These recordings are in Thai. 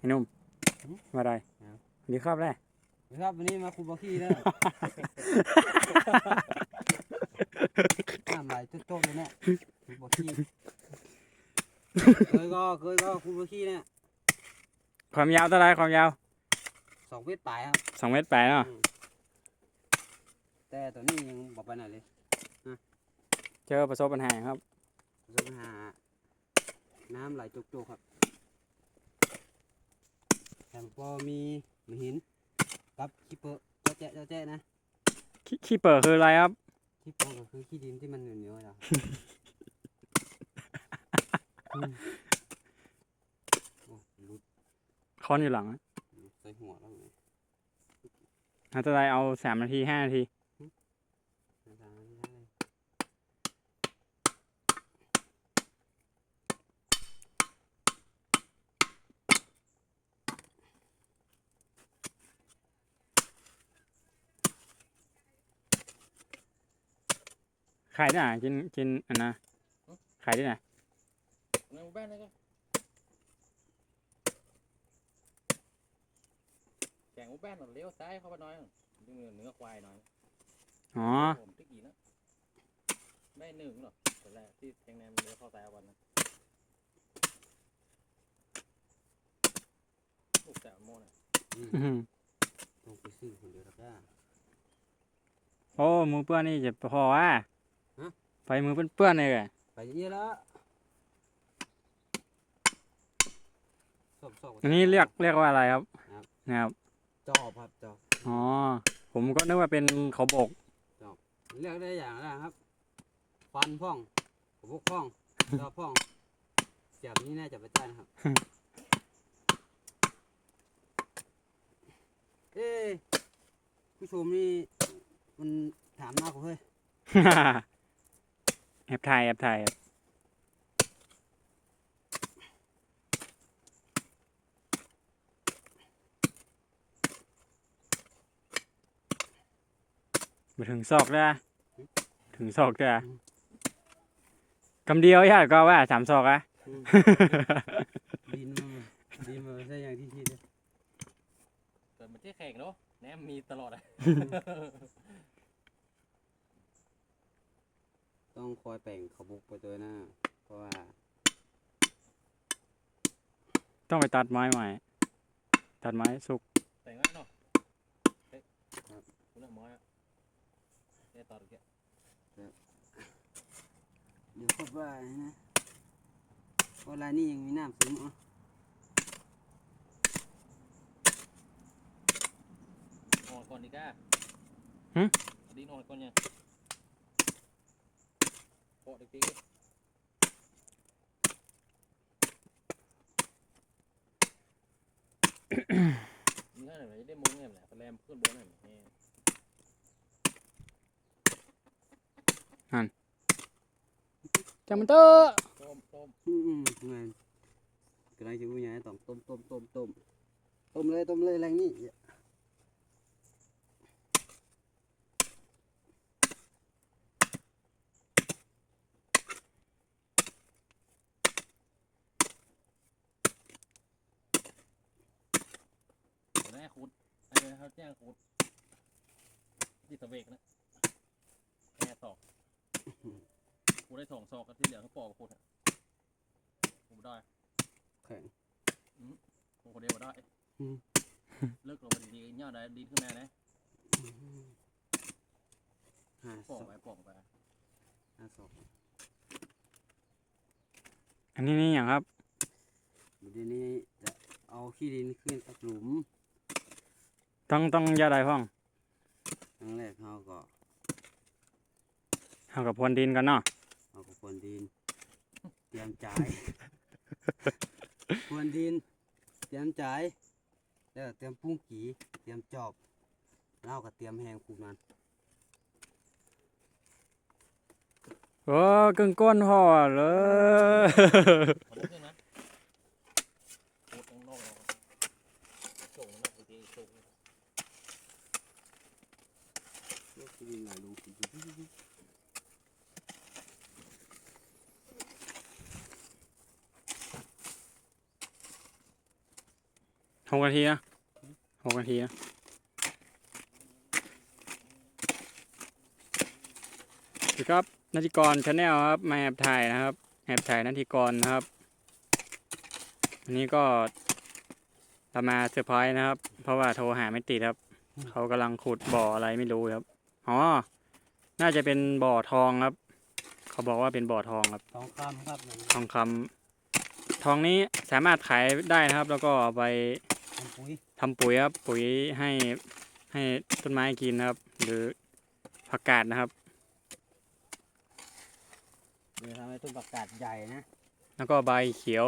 ไอ้หนุ่มหืมมาได้ครับสวัสดีครับแร่ครับวันนี้มาคุบาขี้แล้วน้ำไหลโจ๊กๆเลยเนี่ยคุบาขี้เคยก็เคยก็คุบาขี้เนี่ยความยาวเท่าไหรความยาวสองเมตรปลายครับสองเมตรแปดเนาะอืมแต่ตัวนี้ยังบอกไปไหนเลยเจอประสบปัญหาครับประสบปัญหาน้ำไหลโจ๊กๆครับ แต่พอมีมหินกับขี้เปอะเจ้าแจ๊ะเจ้าแจ๊ะนะขี้ขี้เปิดคืออะไรครับขี้เปอะก็คือขี้ดินที่มันเหนียวๆนะครับ อืมโอ้รุดค้อนอยู่หลังใส่หัวแล้วไงอาจจะได้เอาสามนาทีห้านาที อาจารย์ไม่ได้เลย ขายได้ไหนกินกินอันนะขายได้ไหนในหมู่บ้านเลยก็แข่งหมู่บ้านหน่อยเลี้ยวซ้ายเข้าไปหน่อยดึงเนื้อควายหน่อยอ๋อผมติ๊กกี่นะได้หนึ่งหรอแต่แรกที่แทงแนมเลี้ยวเข้าซ้ายวันนั้นลูกแซลมอนอะอืมอื้อหือต้องไปซื้อคนเดียวครับจ้าโอ้มือเปื้อนนี่จะพอว่าฮะ ไปมือเปื้อนๆเลยแกไปเยอะแล้วสอบสอบอันนี้เรียกเรียกว่าอะไรครับครับนะครับจอบครับจอบอ๋อผมก็นึกว่าเป็นเขาบกเรียกได้อย่างนะครับฟันพ่องกระพุกพ่องจอบพ่องเสียบนี้น่าจะไปได้นะครับ เอ้ยผู้ชมนี่มันถามมากกว่าเฮ้ย แอบถ่ายแอบถ่ายมาถึงซอกแล้วนะถึงซอกแล้วนะคำเดียวญาติก็ว่าสามซอกอะอืมดินมันดินมันไม่ใช่อย่างที่คิดเลยเกิดมันที่แข่งเนาะแนมมีตลอดอะ ต้องคอยแป่งขบุกไปตัวหน้า เพราะว่า ต้องไปตัดไม้ใหม่ ตัดไม้สุก แต่งง่ายเนาะเฮ้ยคุณน่ะมอยอะแค่ตอดแกเดี๋ยวคดว่านะเพราะลายนี้ยังมีน้ำซึมอะนอนก่อนดีก้าดีนอนก่อนยัง โปะติ๊กนี่เท่าไหร่ได้มุ้งเนี่ยแหละแรมขึ้นบนหน่อยนี่จังมันเตอร์ ต้มต้ม อืมอืมเงินกำลังจะอุ้ยไงต้องต้มต้มต้มต้มต้มเลยต้มเลยแรงนี่แม่ขุดไอ้เนี่ยเขาแจ้งขุดที่ตะเวกนะแค่ตอกกูได้สองซอกกันที่เหลือเขาปอกขุดอะกูไม่ได้แข็งกูคนเดียวไม่ได้อืมเลิกลงมาดีๆเนี่ยได้ดีขึ้นแน่นะห้าปศออกกไปปอกไปห้าศอกอันนี้นี่อย่างครับเดี๋ยวนี้จะเอาขี้ดินขึ้นจากหลุม ต้องต้องยาใดพ้องครั้งแรกเขาก็เอากับพรวนดินกันเนาะเอากับพรวนดิน เตรียมจ่าย พรวนดิน เตรียมจ่ายแล้วก็เตรียมปุ้งกีเตรียมจอบแล้วก็เตรียมแหงคูมันโอ้กึ่งก้นห่อเลย มันลุกขึ้นนะขุดตรงนอกส่งนะดีๆส่ง ขี้ดินไหลลง หกนาทีนะหกนาทีนะสวัสดีครับนาทีกรชาแนลครับ มาแอบถ่ายนะครับ แอบถ่ายนาทีกรนะครับ อันนี้ก็เรามาเซอร์ไพรส์นะครับ เพราะว่าโทรหาไม่ติดครับ เขากำลังขุดบ่ออะไรไม่รู้ครับ อ๋อ น่าจะเป็นบ่อทองครับ เขาบอกว่าเป็นบ่อทองครับ ทองคำครับนั่นทองคำทองนี้สามารถขายได้นะครับ แล้วก็เอาไปทำ ปุ๋ยทำปุ๋ยครับปุ๋ยให้ให้ต้นไม้กินนะครับ หรือผักกาดนะครับเดี๋ยวทำให้ต้นประกาศใหญ่นะ แล้วก็ใบเขียว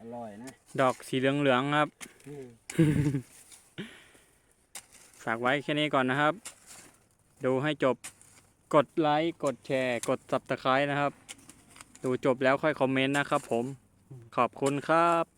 อร่อยนะ ดอกสีเหลืองๆครับอืมฝากไว้แค่นี้ก่อนนะครับ ดูให้จบกดไลค์กดแชร์ กด subscribe นะครับ ดูจบแล้วค่อยคอมเมนต์นะครับผม ขอบคุณครับ